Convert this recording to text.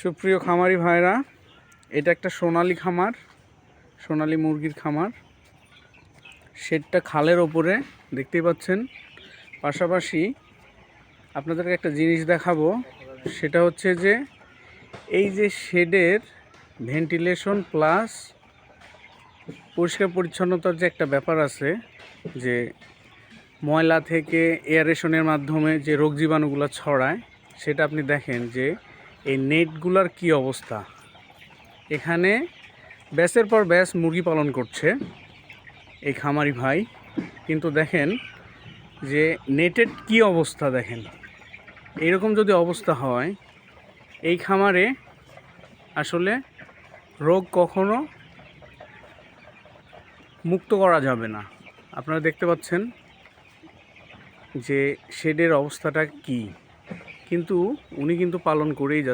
সুপ্রিয় খামারি ভাইরা, এটা একটা সোনালি খামার, সোনালি মুরগির খামার। শেডটা খালের ওপরে, দেখতেই পাচ্ছেন। পাশাপাশি আপনাদেরকে একটা জিনিস দেখাবো, সেটা হচ্ছে যে এই যে শেডের ভেন্টিলেশন প্লাস পরিষ্কার পরিচ্ছন্নতার যে একটা ব্যাপার আছে, যে ময়লা থেকে এয়ারেশনের মাধ্যমে যে রোগ জীবাণুগুলো ছড়ায়, সেটা আপনি দেখেন যে এই নেটগুলার কি অবস্থা? এখানে ব্যাসের পর ব্যাস মুরগি পালন করছে, এই খামারি ভাই। কিন্তু দেখেন যে নেটের কি অবস্থা দেখেন। এইরকম যদি অবস্থা হয়, এই খামারে আসলে রোগ কখনো মুক্ত করা যাবে না। আপনারা দেখতে পাচ্ছেন যে শেডের অবস্থাটা কি। কিন্তু উনি কিন্তু পালন করেই যাচ্ছেন